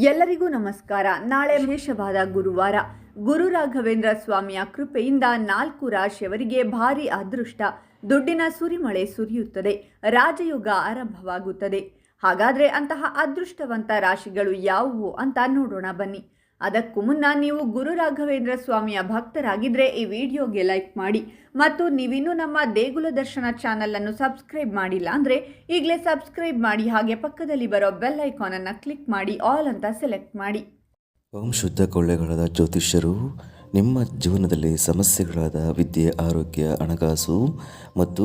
ಎಲ್ಲರಿಗೂ ನಮಸ್ಕಾರ. ನಾಳೆ ವಿಶೇಷವಾದ ಗುರುವಾರ. ಗುರು ರಾಘವೇಂದ್ರ ಸ್ವಾಮಿಯ ಕೃಪೆಯಿಂದ ನಾಲ್ಕು ರಾಶಿಯವರಿಗೆ ಭಾರಿ ಅದೃಷ್ಟ. ದುಡ್ಡಿನ ಸುರಿಮಳೆ ಸುರಿಯುತ್ತದೆ. ರಾಜಯುಗ ಆರಂಭವಾಗುತ್ತದೆ. ಹಾಗಾದ್ರೆ ಅಂತಹ ಅದೃಷ್ಟವಂತ ರಾಶಿಗಳು ಯಾವುವು ಅಂತ ನೋಡೋಣ ಬನ್ನಿ. ಅದಕ್ಕೂ ಮುನ್ನ ನೀವು ಗುರು ರಾಘವೇಂದ್ರ ಸ್ವಾಮಿಯ ಭಕ್ತರಾಗಿದ್ದರೆ ಈ ವಿಡಿಯೋಗೆ ಲೈಕ್ ಮಾಡಿ ಮತ್ತು ನೀವಿನ್ನೂ ನಮ್ಮ ದೇಗುಲ ದರ್ಶನ ಚಾನಲನ್ನು ಸಬ್ಸ್ಕ್ರೈಬ್ ಮಾಡಿಲ್ಲ ಅಂದ್ರೆ ಈಗಲೇ ಸಬ್ಸ್ಕ್ರೈಬ್ ಮಾಡಿ ಹಾಗೆ ಪಕ್ಕದಲ್ಲಿ ಬರೋ ಬೆಲ್ ಐಕಾನ್ ಅನ್ನು ಕ್ಲಿಕ್ ಮಾಡಿ ಆಲ್ ಅಂತ ಸೆಲೆಕ್ಟ್ ಮಾಡಿ. ಓಂ ಶುದ್ಧ ಕೊಳ್ಳೆಗಳಾದ ಜ್ಯೋತಿಷ್ಯರು, ನಿಮ್ಮ ಜೀವನದಲ್ಲಿ ಸಮಸ್ಯೆಗಳಾದ ವಿದ್ಯೆ, ಆರೋಗ್ಯ, ಹಣಕಾಸು ಮತ್ತು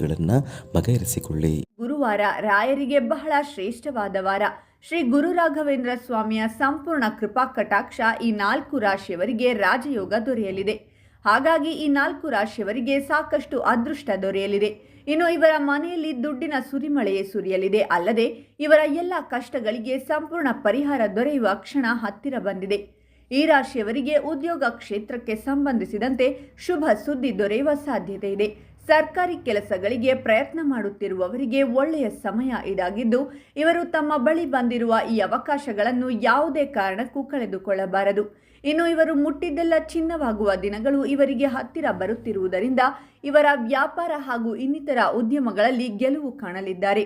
ಸಮಸ್ಯೆಗಳನ್ನು ಬಗೆಹರಿಸಿಕೊಳ್ಳಿ. ಗುರುವಾರ ರಾಯರಿಗೆ ಬಹಳ ಶ್ರೇಷ್ಠವಾದ ವಾರ. ಶ್ರೀ ಗುರು ರಾಘವೇಂದ್ರ ಸ್ವಾಮಿಯ ಸಂಪೂರ್ಣ ಕೃಪಾ ಕಟಾಕ್ಷ ಈ ನಾಲ್ಕು ರಾಶಿಯವರಿಗೆ ರಾಜಯೋಗ ದೊರೆಯಲಿದೆ. ಹಾಗಾಗಿ ಈ ನಾಲ್ಕು ರಾಶಿಯವರಿಗೆ ಸಾಕಷ್ಟು ಅದೃಷ್ಟ ದೊರೆಯಲಿದೆ. ಇನ್ನು ಇವರ ಮನೆಯಲ್ಲಿ ದುಡ್ಡಿನ ಸುರಿಮಳೆಯೇ ಸುರಿಯಲಿದೆ. ಅಲ್ಲದೆ ಇವರ ಎಲ್ಲ ಕಷ್ಟಗಳಿಗೆ ಸಂಪೂರ್ಣ ಪರಿಹಾರ ದೊರೆಯುವ ಕ್ಷಣ ಹತ್ತಿರ ಬಂದಿದೆ. ಈ ರಾಶಿಯವರಿಗೆ ಉದ್ಯೋಗ ಕ್ಷೇತ್ರಕ್ಕೆ ಸಂಬಂಧಿಸಿದಂತೆ ಶುಭ ಸುದ್ದಿ ದೊರೆಯುವ ಸಾಧ್ಯತೆ ಇದೆ. ಸರ್ಕಾರಿ ಕೆಲಸಗಳಿಗೆ ಪ್ರಯತ್ನ ಮಾಡುತ್ತಿರುವವರಿಗೆ ಒಳ್ಳೆಯ ಸಮಯ ಇದಾಗಿದ್ದು, ಇವರು ತಮ್ಮ ಬಳಿ ಬಂದಿರುವ ಈ ಅವಕಾಶಗಳನ್ನು ಯಾವುದೇ ಕಾರಣಕ್ಕೂ ಕಳೆದುಕೊಳ್ಳಬಾರದು. ಇನ್ನು ಇವರು ಮುಟ್ಟಿದ್ದೆಲ್ಲ ಚಿನ್ನವಾಗುವ ದಿನಗಳು ಇವರಿಗೆ ಹತ್ತಿರ ಬರುತ್ತಿರುವುದರಿಂದ ಇವರ ವ್ಯಾಪಾರ ಹಾಗೂ ಇನ್ನಿತರ ಉದ್ಯಮಗಳಲ್ಲಿ ಗೆಲುವು ಕಾಣಲಿದ್ದಾರೆ.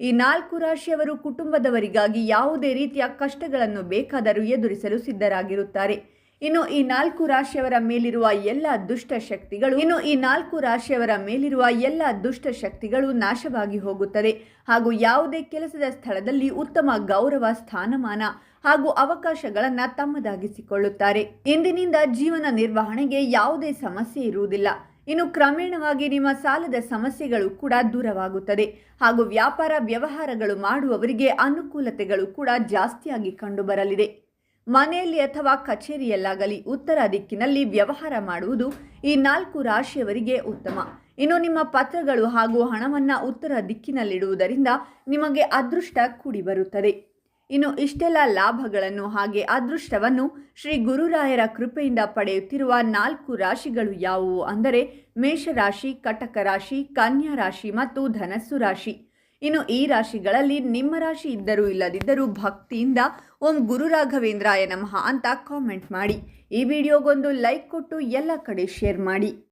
ಈ ನಾಲ್ಕು ರಾಶಿಯವರು ಕುಟುಂಬದವರಿಗಾಗಿ ಯಾವುದೇ ರೀತಿಯ ಕಷ್ಟಗಳನ್ನು ಬೇಕಾದರೂ ಎದುರಿಸಲು ಸಿದ್ಧರಾಗಿರುತ್ತಾರೆ. ಇನ್ನು ಈ ನಾಲ್ಕು ರಾಶಿಯವರ ಮೇಲಿರುವ ಎಲ್ಲ ದುಷ್ಟ ಶಕ್ತಿಗಳು, ಇನ್ನು ಈ ನಾಲ್ಕು ರಾಶಿಯವರ ಮೇಲಿರುವ ಎಲ್ಲ ದುಷ್ಟ ಶಕ್ತಿಗಳು ನಾಶವಾಗಿ ಹೋಗುತ್ತದೆ. ಹಾಗೂ ಯಾವುದೇ ಕೆಲಸದ ಸ್ಥಳದಲ್ಲಿ ಉತ್ತಮ ಗೌರವ, ಸ್ಥಾನಮಾನ ಹಾಗೂ ಅವಕಾಶಗಳನ್ನು ತಮ್ಮದಾಗಿಸಿಕೊಳ್ಳುತ್ತಾರೆ. ಇಂದಿನಿಂದ ಜೀವನ ನಿರ್ವಹಣೆಗೆ ಯಾವುದೇ ಸಮಸ್ಯೆ ಇರುವುದಿಲ್ಲ. ಇನ್ನು ಕ್ರಮೇಣವಾಗಿ ನಿಮ್ಮ ಸಾಲದ ಸಮಸ್ಯೆಗಳು ಕೂಡ ದೂರವಾಗುತ್ತದೆ. ಹಾಗೂ ವ್ಯಾಪಾರ ವ್ಯವಹಾರಗಳು ಮಾಡುವವರಿಗೆ ಅನುಕೂಲತೆಗಳು ಕೂಡ ಜಾಸ್ತಿಯಾಗಿ ಕಂಡುಬರಲಿದೆ. ಮನೆಯಲ್ಲಿ ಅಥವಾ ಕಚೇರಿಯಲ್ಲಾಗಲಿ ಉತ್ತರ ದಿಕ್ಕಿನಲ್ಲಿ ವ್ಯವಹಾರ ಮಾಡುವುದು ಈ ನಾಲ್ಕು ರಾಶಿಯವರಿಗೆ ಉತ್ತಮ. ಇನ್ನು ನಿಮ್ಮ ಪತ್ರಗಳು ಹಾಗೂ ಹಣವನ್ನು ಉತ್ತರ ದಿಕ್ಕಿನಲ್ಲಿಡುವುದರಿಂದ ನಿಮಗೆ ಅದೃಷ್ಟ ಕೂಡಿಬರುತ್ತದೆ. ಇನ್ನು ಇಷ್ಟೆಲ್ಲ ಲಾಭಗಳನ್ನು ಹಾಗೆ ಅದೃಷ್ಟವನ್ನು ಶ್ರೀ ಗುರುರಾಯರ ಕೃಪೆಯಿಂದ ಪಡೆಯುತ್ತಿರುವ ನಾಲ್ಕು ರಾಶಿಗಳು ಯಾವುವು ಅಂದರೆ ಮೇಷರಾಶಿ ಕಟಕ ರಾಶಿ ಕನ್ಯಾ ರಾಶಿ ಮತ್ತು ಧನಸ್ಸು ರಾಶಿ. ಇನ್ನು ಈ ರಾಶಿಗಳಲ್ಲಿ ನಿಮ್ಮ ರಾಶಿ ಇದ್ದರೂ ಇಲ್ಲದಿದ್ದರೂ ಭಕ್ತಿಯಿಂದ ಓಂ ಗುರು ರಾಘವೇಂದ್ರಾಯ ನಮಃ ಅಂತ ಕಾಮೆಂಟ್ ಮಾಡಿ. ಈ ವಿಡಿಯೋಗೊಂದು ಲೈಕ್ ಕೊಟ್ಟು ಎಲ್ಲ ಕಡೆ ಶೇರ್ ಮಾಡಿ.